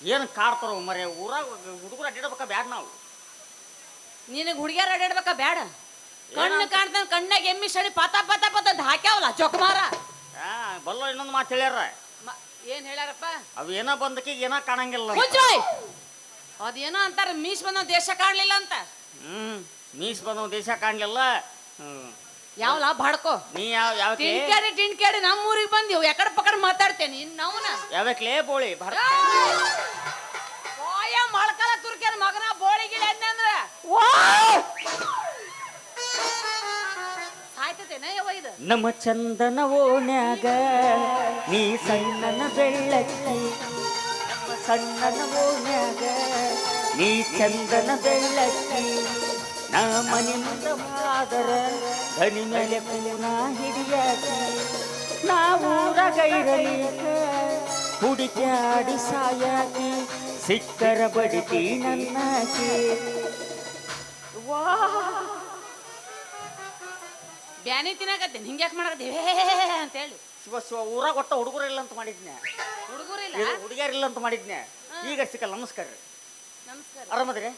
ಏನು ಕಾಡ್ತಾರ ಮರೆ? ಊರಾಗ ಹುಡುಗರು ಅಡ್ಡಿಡ್ಬೇಕ ಬ್ಯಾಡ ನಾವು? ನಿನಗೆ ಹುಡುಗಿಯರ ಅಡ್ಡಾಡ್ಬೇಕಾ ಬ್ಯಾಡ? ಕಣ್ಣು ಕಾಣ್ತಾನೆ ಕಣ್ಣಾಗ ಎಮ್ಮಿ ಸಡಿ ಪತ ಪತ ಪತ ಹಾಕ್ಯಾವಲ್ಲ ಚೊಕ್ಮಾರ ಆ ಬಲ್ಲ ಇನ್ನೊಂದು ಮಾತು ಹೇಳ್ಯಾರ. ಮ- ಏನ್ ಹೇಳ್ಯಾರಪ್ಪ? ಅವು ಏನೋ ಬಂದಕ್ಕೆ ಏನೋ ಕಾಣಂಗಿಲ್ಲ ಅದೇನೋ ಅಂತಾರ ಮೀಸ್ ಬಂದ ದೇಶ ಕಾಣ್ಲಿಲ್ಲ ಅಂತ. ಹ್ಮ್ ಮೀಸ್ ಬಂದವ ದೇಶ ಕಾಣ್ಲಿಲ್ಲ. ಹ್ಮ್. ಲಾಭ ಬಾಡ್ಕೋ. ನೀ ಯಾವ ಯಾವ ಟಿಣ್ಕ್ಯಾಡಿ ಕೇಳಿ ನಮ್ಮ ಊರಿಗೆ ಬಂದಿವ್ ಎಕಡೆ ಮಾತಾಡ್ತೇನೆ ಇನ್ನವನ ಯಾವಕ್ಲೇ ಬೋಳಿ ಭಾರ ಓಯ ಮೊಳಕಾಲ ತುರ್ಕ್ಯಾನ ಮಗನ ಬೋಳಿಗಿಲ್ಲ ಅಂದ್ರ. ಇದು? ನಮ್ಮ ಚಂದನ ಓಣ್ಯಾಗ ನೀ ಸಣ್ಣನ ಬೆಳ್ಳಕ್ಕಿ. ನಮ್ಮ ಸಣ್ಣನ ಓಣ್ಯಾಗ ನೀ ಚಂದನ ಬೆಳ್ಳಕ್ಕಿ. ನಾ ಮನೆ ಮುಂದ ಮಾದರ ಧನಿ ಮೇಲೆ ಕೂನ ಹಿಡಿಯಾಕಿ. ನಾವೂರ ಗೈರಲಿಕ ಹುಡುಕ್ಯಾಡಿ ಸಾಯಾಕಿ ಸಿಕ್ಕರ ಬಡಿತಿ ನನ್ನಾಕಿ ಬ್ಯಾನಿ ಬ್ಯಾನಿ ಹಿಂಗೆ ಹಿಂಗ್ಯಾಕ್ ಮಾಡಕತ್ತೀವಿ ಅಂತ ಹೇಳಿ. ಶಿವ ಶಿವ ಊರಾಗ ಒಟ್ಟ ಹುಡುಗರು ಇಲ್ಲ ಅಂತ ಮಾಡಿದ್ನೆ ಹುಡುಗರಿಲ್ಲ ಹುಡುಗಿಯರ್ ಇಲ್ಲ ಅಂತ ಮಾಡಿದ್ನೆ ಈಗ ಸಿಕ್ಕಲ್ಲ ನಮಸ್ಕಾರ. ರೀ ನಮಸ್ಕಾರ. ಆರಾಮದ್ರಿ?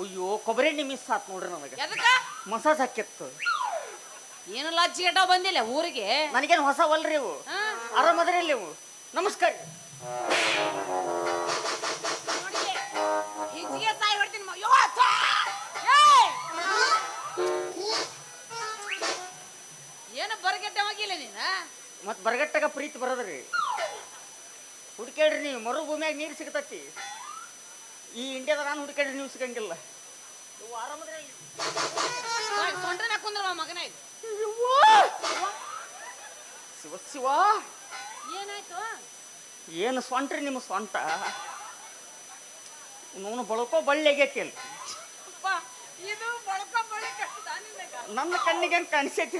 ಅಯ್ಯೋ ಕೊಬ್ಬರಿ ಎಣ್ಣೆ ಮಿಸ್ ಆತ್ ನೋಡ್ರಿ ನನಗೆ. ಎದಕ್ಕ? ಮಸಾಜ್ ಹಾಕಿತ್ತು. ಏನು ಲಜ್ಜಿ ಗಟ್ಟ ಬಂದಿಲ್ಲ ಊರಿಗೆ? ನನಗೇನು ಹೊಸ ವಲ್ರಿ ಇವು? ಹಾ? ಆರಾಮದ್ರಿ ಇಲ್ಲಿ ಇವು? ನಮಸ್ಕಾರ ಏನು ಬರಗಟ್ಟೆ ಹೋಗಿಲ್ಲ ಹೊಡ್ತೀನಿ ಮ- ಯವ್ವ, ಥಾ! ಏಯ್! ಏನು ಬರಗೆಟ್ಟವಾಗಿಲ್ಲ ನೀನ? ಮತ್ತೆ ಬರಗಟ್ಟಾಗ ಪ್ರೀತಿ ಬರೋದ್ರಿ. ಹುಡುಕೇಳ್ರಿ ನೀವು ಮರುಭೂಮಿಯಾಗ ನೀರು ಸಿಗತೈತಿ. ಈ ಇಂಡಿಯಾದ ನಾನು ಹುಡುಕಾಡಿ ನೀವು ಸಿಗಂಗಿಲ್ಲ? ಸೊಂಟನ ಕುಂದ್ರ ಶಿವ ಶಿವ. ಏನಾಯ್ತು ಏನು ಸ್ವಂಟ್ರಿ ನಿಮ್ಮ ಸ್ವಂಟ? ನೋನು ಬಳಕೋ ಬಳ್ಳಿ ಆಗ್ಯಾಕೆ ಅಲ್ಲಿ. ನನ್ನ ಕಣ್ಣಿಗೆ ಕಾಣಿಸೈತಿ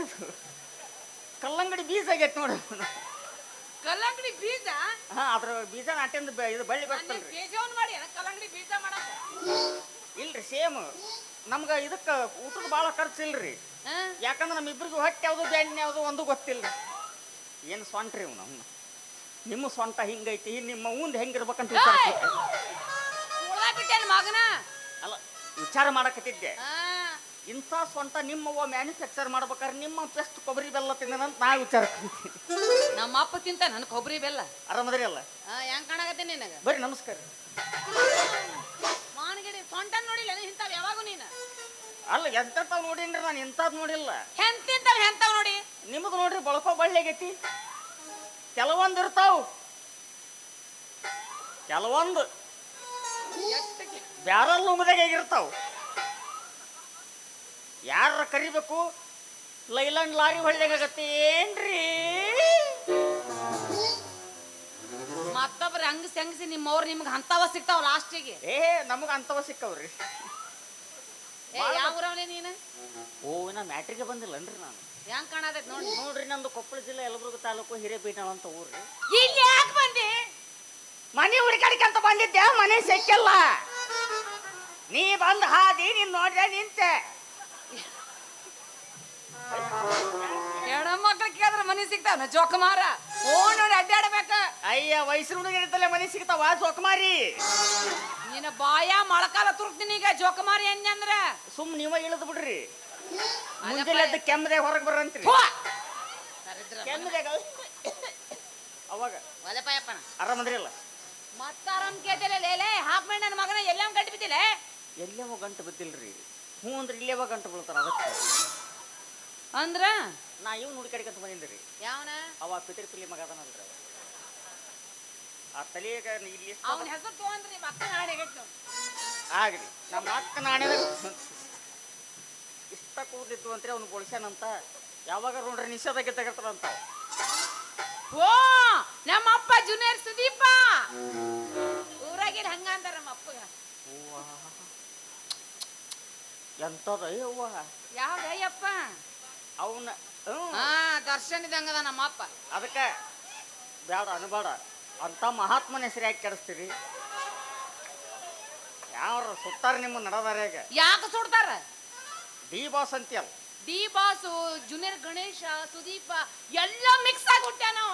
ಕಲ್ಲಂಗಡಿ ಬೀಜ ಆಗೈತಿ ನೋಡು. ಕಲ್ಲಂಗಡಿ ಬೀಜ? ಹಾ ಅದ್ರ ಬೀಜ ನಾಟ್ಯಂದ ಬ- ಇದು ಬಳ್ಳಿ ಬರ್ತಲ್ರಿ. ಬೀಜವನ್ ಮಾಡಿ ಏನ ಕಲ್ಲಂಗಡಿ ಬೀಜ ಮಾಡಕ ಇಲ್ರಿ ಸೇಮ್ ನಮ್ಗೆ ಇದಕ್ಕೆ ಊಟದ ಭಾಳ ಖರ್ಚು ಇಲ್ರಿ ಹಾ? ಯಾಕಂದ್ರೆ ನಮ್ಮ ಇಬ್ಬರಿಗೂ ಹೊಟ್ಟೆ ಯಾವುದು ಬೆಣ್ಣೆ ಯಾವುದು ಒಂದು ಗೊತ್ತಿಲ್ಲ ಏನು ಸ್ವಂಟ್ರಿ ಇವ್ ನಮ್ಮ ನಿಮ್ಮ ಸ್ವಂಟ ಹಿಂಗೈತಿ ನಿಮ್ಮ ಮುಂದೆ ಹೆಂಗಿರ್ಬೇಕಂತ ವಿಚಾರ ಏಯ್! ಉಳ್ದಾಕ್ಬಿಟ್ಟೇನ್ ಮಗನ? ಅಲ್ಲ ವಿಚಾರ ಮಾಡಕತ್ತಿದ್ದೆ. ಹಾ. ಇಂಥ ಸ್ವಂತ ನಿಮ್ಮವ್ವ ಮ್ಯಾನುಫ್ಯಾಕ್ಚರ್ ಮಾಡ್ಬೇಕಾದ್ರೆ ನಿಮ್ಮ ಬೆಸ್ಟ್ ಕೊಬ್ಬರಿ ಬೆಲ್ಲ ತಿಂದನಂತ ನಾ ವಿಚಾರ ನಮ್ಮ ಅಪ್ಪ ತಿಂತ ನನ್ನ ಕೊಬ್ಬರಿ ಬೆಲ್ಲ. ಆರಾಮದ್ರಿ ಅಲ್ಲ ಹೆಂಗ್ ಕಾಣಾಗತ್ತೆ ನಿನಗ? ಬರ್ರಿ ನಮಸ್ಕಾರ. ಮಾನಗಿರಿ ಸೊಂಟ ನೋಡಿಲ್ಲ ನೀನು? ಇಂಥವ್ ಯಾವಾಗೂ ನೀನು? ಅಲ್ಲ ಎಂತೆಂಥವ್ ನೋಡಿನ್ರಿ ನಾನು ಇಂಥದ್ದು ನೋಡಿಲ್ಲ. ಹೆಂತಿಂತವ್ ಹೆಂತವ್ ನೋಡಿ? ನಿಮಗ್ ನೋಡ್ರಿ ಬಳಕೋ ಬಳ್ಳಿ ಆಗೈತಿ. ಕೆಲವೊಂದು ಇರ್ತಾವ. ಕೆಲವೊಂದು. ಬ್ಯಾರಲ್ ನುಂಗದಾಗ ಆಗಿರ್ತಾವ. ಯಾರ ಕರಿಬೇಕು? ಲೈಲಾಂಡ್ ಲಾರಿ ಹೊಳ್ಳಿಯಾಗತ್ತೆ ಏನ್ರಿ? ಮತ್ತೊಬ್ರು ಹಂಗ ಸೆಂಗಸಿ ನಿಮ್ಮವ್ರು ನಿಮ್ಗೆ ಅಂತವ ಸಿಗ್ತಾವ ಲಾಸ್ಟಿಗೆ. ಏ ನಮಗ ಅಂತವ ಸಿಕ್ಕವ್ರಿ. ಏ ಯಾವ ಊರವನೇ ನೀನು? ಓ ನಾ ಮ್ಯಾಟ್ರಿಗೆ ಬಂದಿಲ್ಲನ್ರಿ ನಾನು. ಹೆಂಗ್ ಕಾಣತೈತಿ ನೋಡಿ? ನೋಡ್ರಿ ನಮ್ದು ಕೊಪ್ಪಳ ಜಿಲ್ಲೆ ಯಲಬುರ್ಗ ತಾಲೂಕು ಹಿರೇಬೀಟಾಳ ಅಂತ ಊರ್ರಿ. ಇಲ್ಲಿ ಯಾಕೆ ಬಂದಿ? ಮನೆ ಹುಡುಕಾಡಿಕೆ ಅಂತ ಬಂದಿದ್ದೆ ಮನೆ ಸಿಕ್ಕಿಲ್ಲ. ನೀ ಬಂದು ಹಾದಿ ನೀನ್ ನೋಡ್ದೆ ನಿಂತೆ. ಎಡ ಮಕ್ಳು ಕೇಳಿದ್ರೆ ಮನಿ ಸಿಗ್ತಾವ ಜೋಕಮಾರ? ಓ ನೋಡಿ ಅಡ್ಡಾಡ್ಬೇಕ. ಅಯ್ಯ ವಯಸ್ಸಿನ ಹುಡುಗಿರ್ತಲೆ ಮನೆ ಸಿಗ್ತಾವ ಸೊಕಮಾರಿ ನಿನ್ನ ಬಾಯ ಮೊಳಕಾಲ ತುರ್ಕ್ತೀನಿ ಈಗ ಜೋಕಮಾರಿ ಅಂದ್ರ. ಸುಮ್ ನೀವ ಇಳಿದು ಬಿಡ್ರಿ. ಮುಂಜಾನೆ ಎದ್ದು ಕೆಮ್ಮದೆ ಹೊರಗೆ ಬರಂತ್ರಿ. ಕೆಮ್ಮದಾಗ ಅವಾಗ. ಒಲೆಪಾಯಪ್ಪನ. ಆರಾಮದ್ರಿ ಅಲ್ಲ ಮತ್ತ ಆರಾಮ್ ಕೇತಿಲ್ಲ ಲೇಲೆ ಹಾಫ್ ಮೈಂಡ್ ನನ್ನ ಮಗನ ಎಲ್ಲ ಗಟ್ಟಿ ಬಿದ್ದಿಲ್ಲ ಎಲ್ಲೇವೋ ಗಂಟು ಬಿದ್ದಿಲ್ರಿ. ಹ್ಞೂ ಅಂದ್ರೆ ಇಲ್ಲೇವ ಗಂಟು ಬೀಳ್ತಾರ ಅದಕ್ಕೆ? ಅಂದ್ರ? ನಾ ಇವ್ ಬಂದೀನಿ ರೀ. ಯಾವನ? ಅವ ಪಿತ್ರಿ ಪಿಲಿ ಮಗ ಅದನಲ್ರಿ ಅವ. ಆ ತಲೆಗ ಇಲ್ಲಿ ಅವನ ಹೆಸರು ತಗೊಂಡ್ರಿ ನಿಮ್ಮ ಅಕ್ಕ ನಾಳೆ ಆಗ್ರಿ ನಮ್ಮ ಅಕ್ಕ ನಾಣೆ ಇಷ್ಟ ಕೂದಿತ್ತು ಅಂತ್ರಿ ಅವ್ನು ಬೋಳ್ಸ್ಯಾನಂತ ಯಾವಾಗ ನೋಡ್ರಿ ನಿಷೇಧಾಗೆ ತೆಗಿತಾರಂತ ಓ ನಮ್ಮ ಅಪ್ಪ ಜೂನಿಯರ್ ಸುದೀಪ. ಊರಾಗಿರ್ ಹಂಗ ಅಂತಾರ ನಮ್ಮ ಅಪ್ಪಗ. ಎಂತದ ಅಯ್ಯವ್ವ ಯಾವ್ದಯ್ಯಪ್ಪ ಅವನ ಹಾ ದರ್ಶನ್ ಇದಂಗದ ನಮ್ಮ ಅಪ್ಪ ಅದಕ್ಕೆ ಬೇಡ ಅನ್ಬೇಡ ಅಂತ ಮಹಾತ್ಮನ ಹೆಸರು ಯಾಕೆ ಕೆಡಿಸ್ತೀರಿ ಯಾವ್ರ ಸುತ್ತಾರ ನಿಮ್ಮ ನಡದಾರ್ಯಾಗ ಯಾಕೆ ಸುಡ್ತಾರ D boss ಅಂತೀಯಲ್ಲ D boss junior Ganesha Sudeepa ಎಲ್ಲ ಮಿಕ್ಸ್ ಆಗಿ ಹುಟ್ಟ್ಯಾನವ.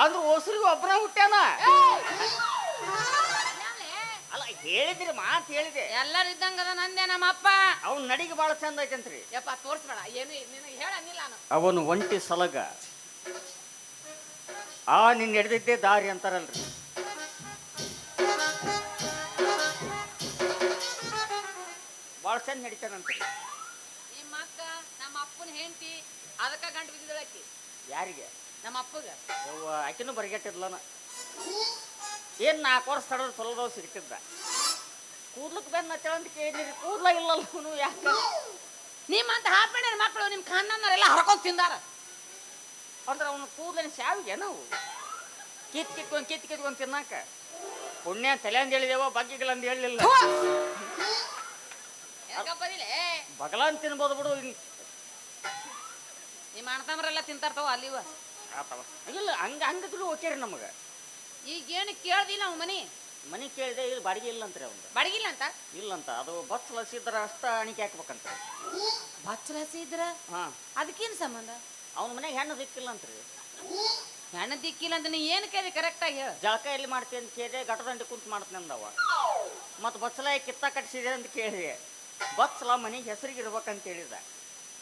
ಅಂದ್ರೆ ಓಸರಿಗೆ ಒಬ್ಬನ ಹುಟ್ಟ್ಯಾನ? ಅಲ್ಲ ಹೇಳಿದ್ರಿ ಮಾತು ಹೇಳಿದೆ. ಎಲ್ಲರೂ ಇದ್ದಂಗ ನಂದೆ ನಮ್ಮ ಅಪ್ಪ ಅವ್ನ ನಡಿಗೆ ಭಾಳ ಚಂದ ಐತಂತ್ರಿ. ಯಪ್ಪ ತೋರ್ಸ್ಬೇಡ. ಏನು ನಿನಗೆ ಹೇಳಂಗಿಲ್ಲ ನಾನು. ಅವನು ಒಂಟಿ ಸಲಗ. ಆ ನಿನ್ನ ಹಿಡ್ದಿದ್ದೆ ದಾರಿ ಅಂತಾರಲ್ರಿ. ಭಾಳ ಚಂದ ನಡಿತಾನಂತ್ರಿ. ನಿಮ್ಮ ಅಕ್ಕ ನಮ್ಮ ಅಪ್ಪನ ಹೆಂಡತಿ ಅದಕ್ಕ ಗಂಟು ಬಿದ್ದಿದ್ದಳಕ್ಕಿ ಯಾರಿಗೆ? ನಮ್ಮ ಅಪ್ಪಗ. ಆಕಿನೂ ಬರಿಗೆಟ್ಟಿದ್ಲನ. ಏನ್ ನಾಲ್ಕು ವರ್ಷ ತಡೋದು ಸೊಲದವ್ ಸಿಗ್ತಿದ್ದ. ಕೂದ್ಲಕ್ಕೆ ಬೆನ್ನ ಅಂತ ಕೇಳಿದ್ರಿ ಕೂದ್ಲ ಇಲ್ಲಲ್ಲ ಅವನು ಯಾಕೆ? ನಿಮ್ಮಂತ ಹಾಪಣ್ಣ ಮಕ್ಕಳು ನಿಮ್ಮ ಕಣ್ಣನ್ನರೆಲ್ಲ ಹರ್ಕೊಂಡು ತಿಂದಾರ. ಅಂದ್ರೆ ಅವನು ಕೂದಲಿನ ಶಾವಿಗೆ ನಾವು ಕಿತ್ ಕಿತ್ಕೊಂಡು ಕಿತ್ ಕಿತ್ಕೊಂಡು ತಿನ್ನಾಕ. ಪುಣ್ಯ ತಲೆ ಅಂತ ಹೇಳಿದೇವೋ ಬಗ್ಗಿಗಳ ಅಂತ ಹೇಳಲಿಲ್ಲ. ಬಗಲ ಅಂತ ತಿನ್ಬೋದು ಬಿಡು. ನಿಮ್ಮ ಅಣ್ಣ ತಮ್ಮರೆಲ್ಲ ತಿಂತಾರ್ತವ ಅಲ್ಲಿವ. ಇಲ್ಲ ಹಂಗ ಹಂಗದ್ರು ಓಕೆ ರೀ ನಮಗೆ. ಈಗ ಏನು ಕೇಳ್ದಿಲ್ಲ ಅವ್ ಮನಿ. ಮನೆ ಕೇಳಿದೆ ಇಲ್ಲಿ ಬಾಡಿಗೆ ಇಲ್ಲ ಅಂತ್ರಿ ಅವ್ನು ಬಡಗಿಲ್ಲ ಅಂತ? ಇಲ್ಲಂತ ಅದು ಬಸ್ ಲಸಿದ್ರ ಅಷ್ಟ ಅಣಿಕೆ ಹಾಕ್ಬೇಕಂತ. ಬಚ್ಚಲಸಿ ಇದ್ರ? ಹಾ. ಅದಕ್ಕೇನು ಸಂಬಂಧ? ಅವ್ನ ಮನೆಗೆ ಹೆಣ್ಣು ದಿಕ್ಕಿಲ್ಲ ರೀ ಹೆಣ್ಣು ದಿಕ್ಕಿಲ್ಲ ಅಂತ ನೀ ಏನು ಕೇಳಿ ಕರೆಕ್ಟಾಗಿ ಹೇಳ. ಜಳಕ ಎಲ್ಲಿ ಮಾಡ್ತೀನಿ ಅಂತ ಕೇಳಿದೆ ಗಟದಂಡಿ ಕುಂತ ಮಾಡ್ತೀನಿ ಅಂದವ. ಮತ್ತು ಬಚ್ಚಲ ಕಿತ್ತ ಕಟ್ಸಿದೆ ಅಂತ ಕೇಳಿದೆ. ಬಚ್ಚಲ ಮನೆಗೆ ಹೆಸರಿಗೆ ಇಡ್ಬೇಕಂತ ಹೇಳಿದ.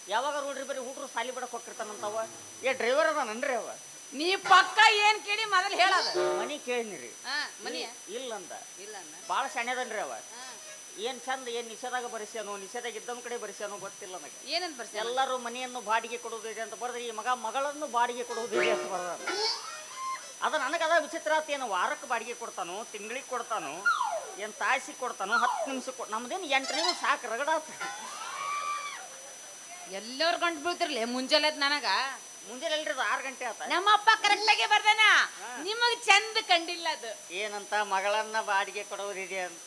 ಯಾವಾಗ ನೋಡ್ರಿ ಬರೀ ಹುಡ್ರು ಸಾಲಿ ಬಿಡಕ್ಕೆ ಹೋಗಿರ್ತಾನಂತವ ಏ ಡ್ರೈವರ್ ಅದಾನನ್ರಿ ಅವ? ನೀ ಪಕ್ಕ ಏನ್ ಕೇಳಿ ಮೊದಲು ಹೇಳದ ಮನೆ ಕೇಳಿನಿರಿ. ಹಾ ಮನಿ. ಇಲ್ಲಂದ. ಇಲ್ಲ ಅನ್ನ ಭಾಳ ಸಣ್ಣದನ್ರಿ ಅವ. ಹಾ. ಏನ್ ಚಂದ ಏನ್ ನಿಷೇಧಾಗ ಬರೆಸ್ಯಾನೋ ನಿಷೇಧಾಗ ಇದ್ದೊಂದ್ ಕಡೆ ಬರೆಸ್ಯಾನೋ ಗೊತ್ತಿಲ್ಲ ನನಗೆ ಏನಂತ ಬರ್ಸಿ ಎಲ್ಲರೂ ಮನೆಯನ್ನು ಬಾಡಿಗೆ ಕೊಡುವುದಿದೆ ಅಂತ ಬರೆದ್ರೆ ಈ ಮಗ ಮಗಳನ್ನು ಬಾಡಿಗೆ ಕೊಡುವುದಿದೆ ಅಂತ ಬರದ. ಅದ ನನಗದ ವಿಚಿತ್ರ ಆತ. ಏನು ವಾರಕ್ಕೆ ಬಾಡಿಗೆ ಕೊಡ್ತಾನೋ ತಿಂಗಳಿಗೆ ಕೊಡ್ತಾನೋ ಏನು ತಾಸಿಗೆ ಕೊಡ್ತಾನೋ ಹತ್ತು ನಿಮಿಷ ಕೊಡ್ ನಮ್ದೇನು ಎಂಟು ನಿಮಿಷ ಸಾಕು ರಗಡಾತ ಎಲ್ಲರೂ ಕಂಡು ಬೀಳ್ತಿರ್ಲಿ ಮುಂಜಾನೆ ಎದ್ದ್ ನನಗ. ಮುಂಜಾನೆ ಎಲ್ರಿ ಅದು ಆರು ಗಂಟೆ ಆತ. ನಮ್ಮ ಅಪ್ಪ ಕರೆಕ್ಟಾಗಿ ಬರ್ದಾನ. ನಿಮಗ್ ಚಂದ ಕಂಡಿಲ್ಲ ಅದು. ಏನಂತ ಮಗಳನ್ನ ಬಾಡಿಗೆ ಕೊಡೋದಿದೆ ಅಂತ.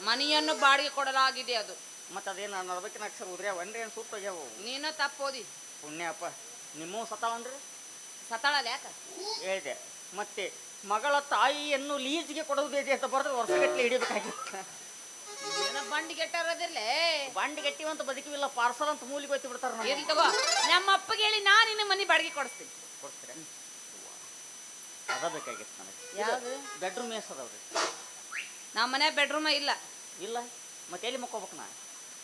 ಮನೆಯನ್ನು ಬಾಡಿಗೆ ಕೊಡಲಾಗಿದೆ ಅದು. ಮತ್ತೆ ಅದೇನು ನಡ್ಬೇಕಿನ ಅಕ್ಷರ ಅವನ್ರಿ ಏನು ಸೂಪ್ ನೀನು ತಪ್ಪೋದಿ ಪುಣ್ಯಪ್ಪ ನಿಮ್ಮೂ ಸತಾವನ್ರಿ ಸತಾಳಲ್ಲ ಯಾಕ? ಹೇಳಿದೆ. ಮತ್ತೆ ಮಗಳ ತಾಯಿಯನ್ನು ಲೀಸ್ಗೆ ಕೊಡುವುದಿದೆ ಅಂತ ಬರೆದ್ರೆ ವರ್ಷಗಟ್ಟಲೆ ಹಿಡಿಬೇಕಾಗಿತ್ತು. ಏನೋ ಬಂಡಿ ಬಂಡ್ ಗೆಟ್ಟಿವಂತ ಅಂತ ಬದುಕಿವಿಲ್ಲ ಪಾರ್ಸಲ್ ಅಂತ ಮೂಲಿಗೆ ಹೋಯ್ತು ಬಿಡ್ತಾರ ನಮ್ಮ ಇರ್ಲಿ ತಗೋ. ನಮ್ಮ ಅಪ್ಪಗೆ ಹೇಳಿ ನಾನು ನಿನ್ನ ಮನೆ ಬಾಡಿಗೆ ಕೊಡಿಸ್ತೀನಿ. ಕೊಡ್ತೀರ? ಅದ ಬೇಕಾಗಿತ್ತು ನನಗೆ. ಯಾವ್ದು? ಬೆಡ್ರೂಮ್ ಎಸ್ ಅದಾವ್ರಿ ನಮ್ಮ ಮನೆ ಬೆಡ್ರೂಮ ಇಲ್ಲ. ಇಲ್ಲ? ಮತ್ತೆ ಎಲ್ಲಿ ಮಕ್ಕೋಬೇಕು ನಾ?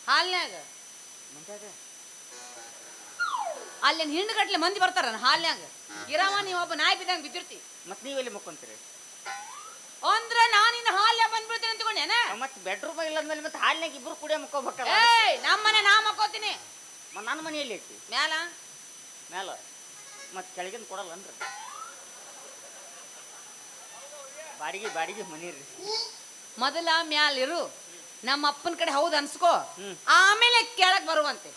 ಹಾಲ್ನ್ಯಾಗ. ಮುಂಜಾಗ ಅಲ್ಲಿ ಹಿಂಡ್ಗಟ್ಲೆ ಮಂದಿ ಬರ್ತಾರ ಹಾಲ್ನ್ಯಾಗ? ಇರವ ನೀವೊಬ್ಬ ಒಬ್ಬ ನಾಯಿ ಬಿದ್ದಂಗ ಬಿದ್ದಿರ್ತಿ. ಮತ್ತೆ ನೀವೆಲ್ಲಿ ಮಕ್ಕೊಂತೀರಿ? ಅಂತ್ಕೊಂಡೇನ ಮತ್ತೆ ಬೆಡ್ರೂಮ್ ಇಲ್ಲ ಅಂದ್ಮೇಲೆ ಮತ್ತೆ ಹಾಲಿನಾಗ ಇಬ್ರು ಕುಡಿಯ ಮಕ್ಕೋಬೇಕಲ್ಲ? ಏಯ್ ನಮ್ಮ ಮನೆ ನಾ ಮಕ್ಕೋತೀನಿ. ಮತ್ತೆ ನನ್ನ ಮನೆಯಲ್ಲಿ ಐತಿ. ಮ್ಯಾಲ? ಮ್ಯಾಲ. ಮತ್ತೆ ಕೆಳಗಿನ ಕೊಡಲ್ಲನ್ರಿ ಬಾಡಿಗೆ ಬಾಡಿಗೆ ಮನೆ ರೀ. ಮೊದಲ ಮ್ಯಾಲ ಇರು. ನಮ್ಮ ಅಪ್ಪನ ಕಡೆ ಹೌದು ಅನ್ಸ್ಕೋ. ಹ್ಮ್. ಆಮೇಲೆ ಕೆಳಗ್ ಬರುವಂತೆ.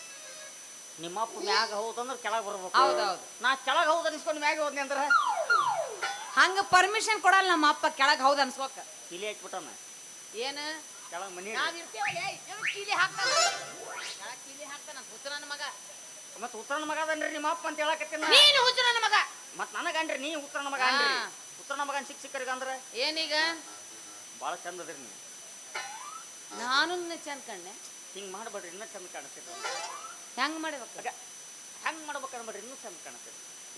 ನಿಮ್ಮ ಅಪ್ಪ ಮ್ಯಾಗ ಹೌದಂದ್ರೆ ಕೆಳಗೆ ಬರ್ಬೇಕು. ಹೌದೌದು. ನಾ ಕೆಳಗೆ ಹೌದು ಅನ್ಸ್ಕೊಂಡು ಮ್ಯಾಗ ಹೋದ್ನಿ ಅಂದ್ರೆ? ಹಂಗ ಪರ್ಮಿಷನ್ ಕೊಡಲ್ಲ ನಮ್ಮ ಅಪ್ಪ ಕೆಳಗ್ ಹೌದು ಅನ್ಸ್ಕೋಕ. ಇಲ್ಲಿ ಹಾಕ್ಬಿಟ್ಟಾನ ಏನ? ಕೆಳಗೆ ಮನಿ ನಾವ್ ಇರ್ತೀವಲ್ಲ ಕೀಲಿ ಹಾಕ್ತಾನ. ಕೆಳಗ್ ಕೀಲಿ ಹಾಕ್ತಾನ? ನನ್ನ ಮಗ. ಮತ್ತೆ ಉತ್ತರನ ಮಗ ಅದನ್ರಿ ನಿಮ್ಮ ಅಪ್ಪ ಅಂತ ಹೇಳಕತ್ತೀನಿ. ನೀನು ಹುಚ್ಚು ನನ್ನ ಮಗ. ಮತ್ತೆ ನನಗನ್ರಿ ನೀ ಉತ್ತರನ ಮಗ ಅನ್ರಿ. ಹಾ. ಉತ್ತರನ ಮಗನ್ ಸಿಕ್ ಸಿಕ್ಕರಿಗೆ ಅಂದ್ರೆ? ಏನೀಗ? ಭಾಳ ಚಂದ ಅದ್ರಿ ನೀವು ನಾನು ನಿನ್ನ ಚಂದ ಕಣ್ಣೆ. ಹಿಂಗೆ ಮಾಡ್ಬೇಡ್ರಿ ಇನ್ನೂ ಚಂದ ಕಾಣಿಸ್ತೀರಿ ಹೆಂಗ್ ಮಾಡ್ಬೇಕು? ಆಗ ಹೆಂಗೆ ಮಾಡ್ಬೇಕು ಅನ್ಬೇಡ್ರಿ ಇನ್ನೂ ಚಂದ ಕಾಣಿಸ್ತೀರಿ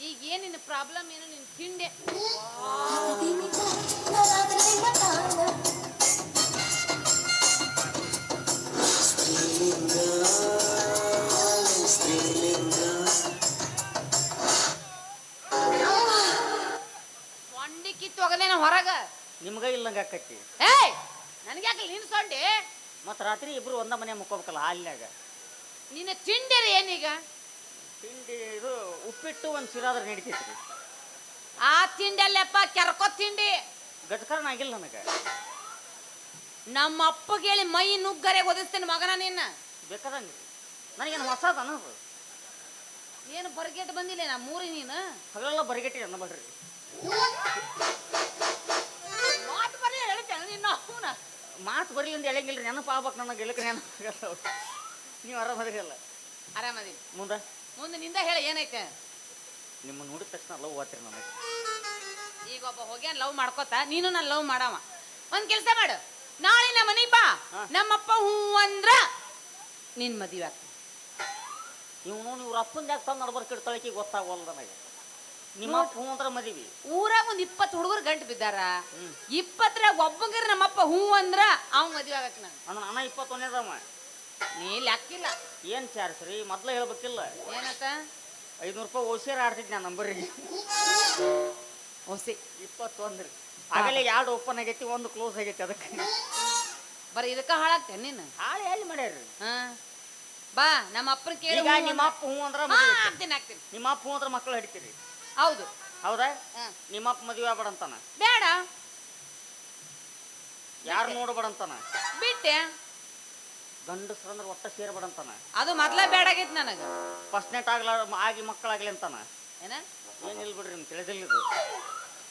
ಈಗ ಏನ್ ನಿನ್ನ ಪ್ರಾಬ್ಲಮ್ ಏನು? ನಿನ್ ತಿಂಡೆ. ಆಕೈತಿ ಏಯ್! ನನಗ್ಯಾಕೆ ನಿನ್ನ ಸೊಂಡಿ? ಮತ್ತೆ ರಾತ್ರಿ ಇಬ್ರು ಒಂದ ಮನೆ ಮುಕ್ಕೋಬೇಕಲ್ಲ ಹಾಲಿನಾಗ ನಿನ್ನ ತಿಂಡಿರಿ ಏನೀಗ? ತಿಂಡಿ ಇದು ಉಪ್ಪಿಟ್ಟು ಒಂದ್ ಸಿರಾದ್ರೆ ನಡಿತೈತಿ ಆ ತಿಂಡಿ ಅಲ್ಲಪ್ಪ ಕೆರ್ಕೋ ತಿಂಡಿ. ಗಜಕರಣ ಆಗಿಲ್ಲ ನನಗೆ. ನಮ್ಮ ಅಪ್ಪ ಹೇಳಿ ಮೈ ನುಗ್ಗರೆ ಒದಿಸ್ತೇನೆ ಮಗನ ನಿನ್ನ. ಬೇಕಾದಂಗೆ. ನನಗೇನು ಹೊಸದ ಅನ್ನೋದು? ಏನು ಬರ್ಗೆಟ್ ಬಂದಿಲ್ಲ ನಾ ಮೂರಿ ನೀನು? ಹಗಲೆಲ್ಲ ಅನ್ನ ಅನ್ನಬೇಡ್ರಿ ಅವನ ಮಾತು ಬರಲಿ ಅಂತ ಹೇಳಂಗಿಲ್ಲ ನೆನಪು ಆಗ್ಬೇಕು ನನಗೆ ಇಲ್ಲಕ್ಕೆ ನೆನಪು ನೀವು ಆರಾಮದಿರಲ್ಲ ಆರಾಮದೀನಿ ಮುಂದೆ? ಮುಂದೆ ನಿಂದ ಹೇಳಿ ಏನೈತೆ? ನಿಮ್ಮ ನೋಡಿದ ತಕ್ಷಣ ಲವ್ ಆತ್ರಿ ನನಗೆ. ಈಗ ಒಬ್ಬ ಹೋಗ್ಯಾನ ಲವ್ ಮಾಡ್ಕೋತ ನೀನು ನಾನು ಲವ್ ಮಾಡವ. ಒಂದ್ ಕೆಲಸ ಮಾಡು. ನಾಳೆ ನಮ್ಮ ಮನೆ ಬಾ. ನಮ್ಮಪ್ಪ ಹೂ ಅಂದ್ರ ನಿನ್ ಮದುವೆ ಆಗ್ತೀನಿ ಇವನು ಇವ್ರ ಅಪ್ಪನ ಯಾಕೆ ತಂದು ನಡ್ಬರ್ಕ್ ಇಡ್ತಾಳಕಿ ಗೊತ್ತಾಗವಲ್ಲ ನನಗೆ. ನಿಮ್ಮ ಅಂದ್ರೆ ಮದಿವಿ. ಊರಾಗ ಒಂದ್ ಇಪ್ಪತ್ತು ಹುಡುಗರು ಗಂಟು ಬಿದ್ದಾರ. ಇಪ್ಪತ್ರ ಇಪ್ಪತ್ತರಾಗ ಒಬ್ಬಂಗರ ನಮ್ಮಪ್ಪ ಹೂ ಅಂದ್ರ ಅವ್ ಮದ್ವೆ ಆಗಕ್ ನಾನು. ಅಂದ್ರೆ ಅಣ್ಣ ಇಪ್ಪತ್ತೊಂದೇದಮ್ಮ ನೀ ಲೆಕ್ಕಿಲ್ಲ ಏನ್ ಚಾರ್ಜ್ ರೀ ಮೊದ್ಲು ಹೇಳ್ಬೇಕಿಲ್ಲ. ಏನತ್ತ ಐನೂರು ರೂಪಾಯಿ ಓಸಿಯರ್ ಆಡ್ತಿದ್ ನಾ ನಂಬರಿಗೆ. ಓಸಿ. ಇಪ್ಪತ್ತೊಂದು ರೀ ಆಗಲೇ ಎರಡು ಓಪನ್ ಆಗೈತಿ ಒಂದು ಕ್ಲೋಸ್ ಆಗೈತಿ ಅದಕ್ಕೆ. ಬರೀ ಇದಕ್ಕ ಹಾಳಾಗ್ತೇ ನೀನು? ಹಾಳೆ ಎಲ್ಲಿ ಮಾಡ್ಯಾರ್ರಿ? ಹಾ. ಬಾ ನಮ್ಮ ಅಪ್ಪನ ಕೇಳಿ ನಿಮ್ಮ ಅಂದ್ರ- ಅಪ್ಪ ಹ್ಞೂ ಅಂದ್ರೆ ಹಾ, ಮದುವೆ ಆಗ್ತೀನಿ ಆಗ್ತೀನಿ ನಿಮ್ಮ ಅಪ್ಪ ಅಂದ್ರೆ ಮಕ್ಕಳು ಹಿಡಿತೀರಿ. ಹೌದು. ಹೌದಾ? ನಿಮ್ಮಪ್ಪ ನಿಮ್ಮ ಮದುವೆ ಆಗ್ಬೇಡ ಅಂತಾನ ಬೇಡ. ಯಾರು ನೋಡ್ಬೇಡ ಅಂತಾನ ಬಿಟ್ಟೆ. ಗಂಡಸ್ರು ಅಂದ್ರೆ ಒಟ್ಟ ಸೇರ್ಬೇಡ ಅಂತಾನ ಅದು ಮೊದ್ಲ ಬೇಡ ಆಗೈತಿ ನನಗ. ಫಸ್ಟ್ ನೆಟ್ ಆಗ್ಲ ಆಗಿ ಮಕ್ಕಳಾಗ್ಲಿ ಅಂತಾನ? ಏನ? ಏನಿಲ್ಲ ಬಿಡ್ರಿ ನಿಮ್ ತಿಳಿದಿಲ್ಲ ಇದು.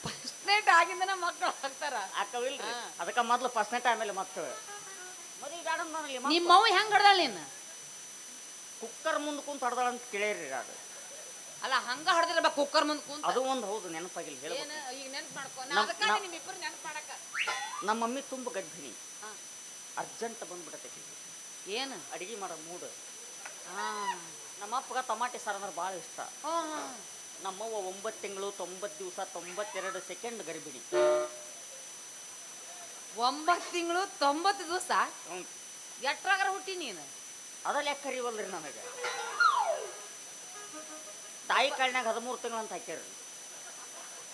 ಫಸ್ಟ್ ನೈಟ್ ಆಗಿಂದನ ಮಕ್ಕಳು ಹಾಕ್ತಾರ ಅಕ್ಕವಿಲ್ರಿ ಹಾ. ಅದಕ್ಕೆ ಮೊದ್ಲು ಫಸ್ಟ್ ನೆಟ್ ಆಮೇಲೆ ಮಕ್ಕಳು ಮದುವೆ ಬೇಡ ಅಂತಾನಲ್ಲಿ ನಿಮ್ಮ ಅವ್ವ ಹೆಂಗ್ ಹಡ್ದಾಳ ನೀನು? ಕುಕ್ಕರ್ ಮುಂದೆ ಕುಂತ ಹಡ್ದಾಳ ಅಂತ ಕೇಳಿರಿ ಅದು. ಅಲ್ಲ ಹಂಗ ಹಡ್ದಿರ ಕುಕ್ಕರ್ ಮುಂದ್ ಕುಂತ. ಅದು ಒಂದು ಹೌದು ನೆನಪಾಗಿಲ್ಲ ಏನ ಈಗ ನೆನ್ಪ್ ಮಾಡ್ಕೊ ನಾ ನಮ್- ಅದಕ್ಕಾಗಿ ನಮ್- ನಿಮ್ ಇಬ್ಬರು ನೆನ್ಪ್ ಮಾಡಕ ನಮ್ಮ ಮಮ್ಮಿ ತುಂಬ ಗರ್ಭಿಣಿ. ಹಾ. ಅರ್ಜೆಂಟ್ ಬಂದ್ಬಿಡತೈತಿ ಏನು? ಅಡಿಗೆ ಮಾಡೋ ಮೂಡ್ ಹಾ. ನಮ್ಮ ಅಪ್ಪಗ ಟಮಾಟೆ ಸಾರು ಅಂದ್ರೆ ಭಾಳ ಇಷ್ಟ. ಹಾ, ಹಾ. ನಮ್ಮವ್ವ ಒಂಬತ್ತು ತಿಂಗಳು ತೊಂಬತ್ತು ದಿವಸ ತೊಂಬತ್ತೆರಡು ಸೆಕೆಂಡ್ ಗರ್ಭಿಣಿ. ಒಂಬತ್ತು ತಿಂಗಳು ತೊಂಬತ್ತು ದಿವಸ? ಹ್ಮ್. ಎಟ್ರಾಗರ ಹುಟ್ಟಿ ನೀನು? ಅದ ಲೆಕ್ಕ ಕರಿವಲ್ರಿ ನನಗೆ? ತಾಯಿ ಕಾಳಿನಾಗ ಹದಿಮೂರು ತಿಂಗಳು ಅಂತ ಹಾಕ್ಯಾರ.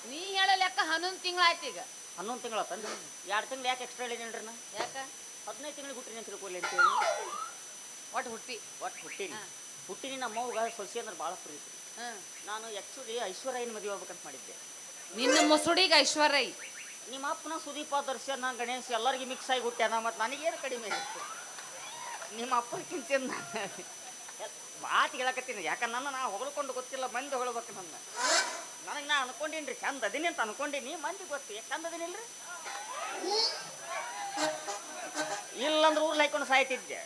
ನೀ ಹೇಳ ಲೆಕ್ಕ ಹನ್ನೊಂದು ತಿಂಗಳು ಆಯ್ತು ಈಗ. ಹನ್ನೊಂದು ತಿಂಗಳು ಆತಂದ್ರೆ ಎರಡು ತಿಂಗಳು ಯಾಕೆ ಎಕ್ಸ್ಟ್ರಾ ಹೇಳಿದೇನ್ರಿ ನಾ ಯಾಕ? ಹದಿನೈದು ತಿಂಗಳಿಗೆ ಹುಟ್ಟಿನಿ ಅಂತ ತಿಳ್ಕೊಲಿ ಅಂತೇಳಿ ಒಟ್ಟು ಹುಟ್ಟಿ. ಒಟ್ಟು ಹುಟ್ಟಿನಿ. ಹುಟ್ಟಿನಿ ನಮ್ಮ ಅವ್ಗ ಸೊಸಿ ಅಂದ್ರೆ ಭಾಳ ಪ್ರೀತಿ. ನಾನು ಆ್ಯಕ್ಚುಲಿ ಐಶ್ವರ್ಯನ ಮದುವೆ ಹೋಗ್ಬೇಕಂತ ಮಾಡಿದ್ದೆ. ನಿನ್ನ ಮುಸುಡಿಗೆ ಐಶ್ವರ್ಯ. ನಿಮ್ಮ ಅಪ್ಪನ ಸುದೀಪ ದರ್ಶನ ಗಣೇಶ್ ಎಲ್ಲರಿಗೂ ಮಿಕ್ಸ್ ಆಗಿ ಹುಟ್ಟ್ಯಾನ ಮತ್ತು ನನಗೇನು ಕಡಿಮೆ ಆಗಿತ್ತು ನಿಮ್ಮ ಅಪ್ಪನಕ್ಕಿಂತ ಮಾತು ಹೇಳಕತ್ತೀನಿ. ಯಾಕಂದ್ರೆ ನನ್ನ ನಾ ಹೊಗಳ್ಕೊಂಡು ಗೊತ್ತಿಲ್ಲ ಮಂದಿ ಹೊಗಳ್ಬೇಕು ನನ್ನ. ನನಗೆ ನಾ ಅನ್ಕೊಂಡೀನಿ ರೀ ಚಂದ ಅದೀನಿ ಅಂತ ಅನ್ಕೊಂಡೀನಿ ಮಂದಿ ಗೊತ್ತು ಯಾಕೆ ಚಂದ ಅದೀನಿಲ್ರಿ ಇಲ್ಲಂದ್ರೆ ಊರ್ಲಿ ಹಾಕೊಂಡು ಸಾಯ್ತಿದ್ದೆ.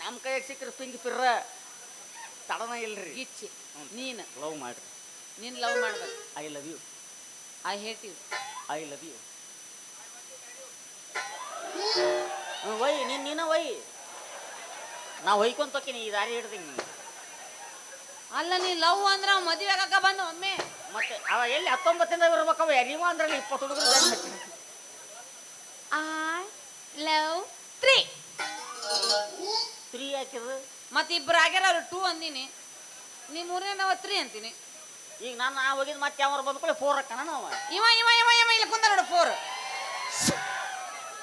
ನಮ್ಮ ಕೈಯಾಗ ಸಿಕ್ಕರೆ ಪಿಂಗ್ ಪಿರ್ರ ತಡನ ಇಲ್ರಿ. ಇಚ್ಚಿ. ನೀನು. ಲವ್ ಮಾಡ್ರಿ. ನೀನು ಲವ್ ಮಾಡ್ಬೇಕು. I love you I hate you I love you why ನೀನ್ ನೀನ ವೈ. ನಾ ಹೊಯ್ಕೊಂತ ಹೋಕಿನಿ ಈ ದಾರಿ ಹಿಡ್ದಂಗೆ ನೀನು ಅಲ್ಲ ನೀ ಲವ್ ಅಂದ್ರ ಮದುವೆ ಆಗಕ್ಕ ಬಂದ ಒಮ್ಮೆ. ಮತ್ತೆ ಅವ ಎಲ್ಲಿ ಹತ್ತೊಂಬತ್ತಿಂದ ಇರ್ಬೇಕವ ಎರಿವ ನೀ ಇಪ್ಪತ್ತು ಹುಡುಗರು. I love three. ತ್ರೀ ಹಾಕಿದ್ರು ಮತ್ತೆ ಇಬ್ರು ಆಗ್ಯಾರ ಅವ್ರು ಟೂ ಅಂದಿನಿ. ನೀ ಮೂರನೇ ನಾವು ತ್ರೀ ಅಂತೀನಿ. ಈಗ ನಾನು ಆ ಹೋಗಿದ್ ಮತ್ತೆ ಯಾವ ಬಂದ್ಕೊಳ್ಳಿ ಫೋರ್ ಹಾಕಣ ನಾವು? ಇವ ಇವ ಇವ ಇವ ಇಲ್ಲಿ ಕುಂದ ನೋಡು ಫೋರ್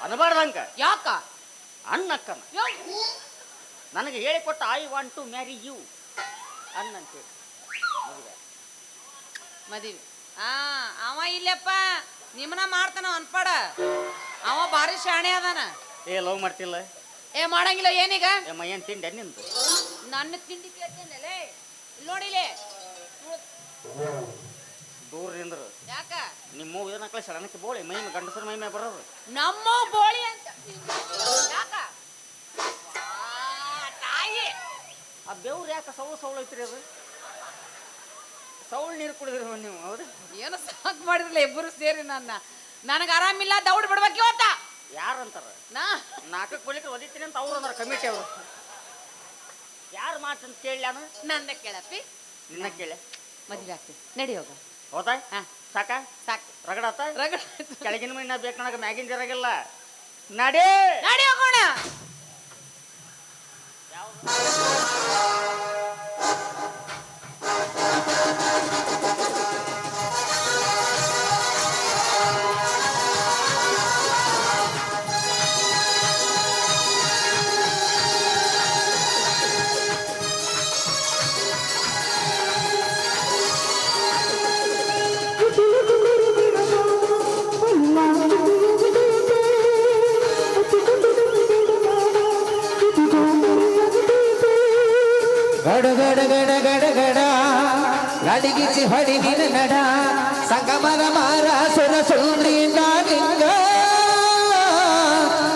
ಅನ್ಬಾರ್ದಂಕ ಯಾಕ? ಅಣ್ಣಕ್ಕನ. ಯೋ ನನಗೆ ಹೇಳಿಕೊಟ್ಟ I want to marry you ಅನ್ನಂತೆ. ಮದುವೆ. ಮದುವೆ. ಆ ಅವ ಇಲ್ಲಪ್ಪ ನಿಮ್ಮನ ಮಾಡ್ತಾನ ಅನ್ಪಡ ಅವ ಭಾರಿ ಶಾಣೆ ಅದಾನ. ಏ ಲವ್ ಮಾಡ್ತಿಲ್ಲ? ಏ ಮಾಡಂಗಿಲ್ಲ ಏನೀಗ? ಏಮ್ಮ ಮೈಯನ್ ತಿಂಡೆ ನಿಂದು? ನನ್ನ ತಿಂಡಿ ಕೇಳ್ತೇನೆ ನೋಡಿಲೆ ದೂರ ನಿಂದ್ರು. ಯಾಕ? ನಿಮ್ಮ ಇದನ್ನ ಸಡನಕ್ಕೆ ಬೋಳಿ ಮೈ ಗಂಡಸರ ಮೈ ಮೇಲೆ ಬರೋದು. ನಮ್ಮ ಬೋಳಿ ಅಂತ. ಯಾಕ ವಾ, ತಾಯಿ ಆ ಬೆವ್ರು ಯಾಕೆ ಸೌಳು ಸೌಳು ಐತ್ರಿ ಅದು? ಸೌಳು ನೀರು ಕುಡಿದ್ರಿ ನೀವು ಹೌದು ಏನು ಸಾಕ್ ಮಾಡಿದ್ರಲ್ಲ ಇಬ್ಬರು ಸೇರಿ ನನ್ನ. ನನಗೆ ಆರಾಮಿಲ್ಲ ದೌಡ್ ಬಿಡ್ಬೇಕು ಇವತ್ತ? ಯಾರಂತಾರ? ನಾ. ನಾಲ್ಕಕ್ಕೆ ಕೊಲಿಕ್ ಒದಿತೀನಿ ಅಂತ ಅವ್ರು ಅಂದ್ರೆ ಕಮಿಟಿ ಅವರು. ಯಾರು ಮಾಡ್ತಂತ ಕೇಳಿ ನನ್ನ ಕೇಳಪ್ಪಿ. ನಿನ್ನ ಕೇಳಿ. ಮದುವೆ ಆಗ್ತೀನಿ ನಡಿ ಹೋಗ. ಹೌದಾ ಹಾ. ಸಾಕ? ಸಾಕ್. ರಗಡಾತ ರಗಡ ಕೆಳಗಿನ ಮಣ್ಣ ಬೇಕು ನನಗೆ ಮ್ಯಾಗಿನ ಜರಾಗಿಲ್ಲ ನಡಿ! ನಡಿ ಹೋಗೋಣ. ಗಡ ಸಂಗಮರ ಮಾರ ಸುರ ಸುಂದ್ರಿಂದ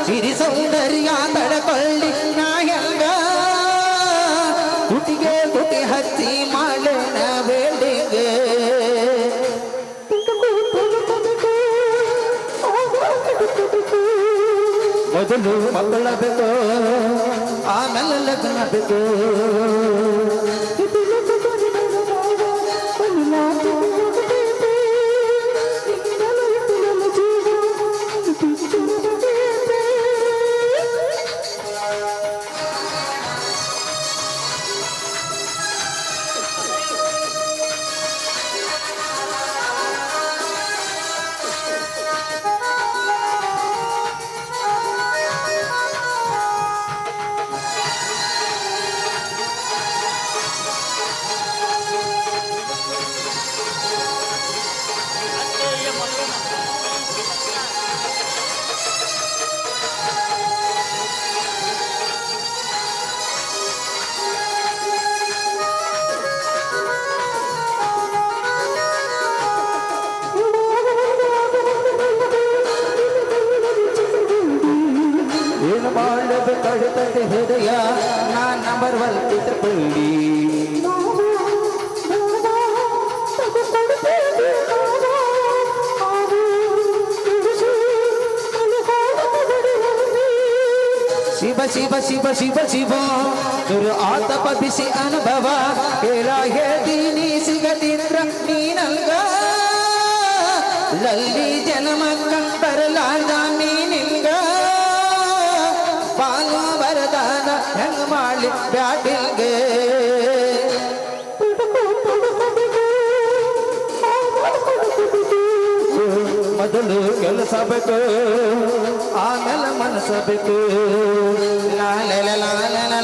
ಸಿರಿ ಸೌಂದರ್ಯ ತಡಕೊಳ್ಳಿ ನಾಯಂಗ ಕುಟಿಗೆ ಕುಟಿ ಹಚ್ಚಿ ಮಾಡೋಣ ಬೇಡಿಗೆ. ಮೊದಲು ಮಕ್ಕಳ ಬೇಕು ಆಮೇಲೆ ಲಗ್ನ ಬೇಕು ಕಡುತ್ತದೆ ಹೃದಯ ನಾ ನಂಬರ್ ಒನ್ ಚಿತ್ರಪಡಿ ಶಿವ ಶಿವ ಶಿವ ಶಿವ ಶಿವ ದುರು ಆತಪ ಬಿಸಿ ಅನುಭವ ಹೇಳ ಹೇಳ್ತೀನಿ ಸಿಗದಿದ್ರ ನೀನಲ್ಗ ಲಲ್ಲಿ ಜನ್ಮ ಕಂಬರಲಾರ್ದ ನೀನಿಲ್ಗ ಹೆಂಗ ಮಾಡಿ ಬ್ಯಾಟಿಲ್ಗೆ ಮೊದಲು ಕೆಲಸ ಬೇಕು, ಆಮೇಲೆ ಮನಸ್ಸಬೇಕು ಬೇಕು ಲಾ ಲ ಲ ಲಾ ಲ ಲ ಲಾ.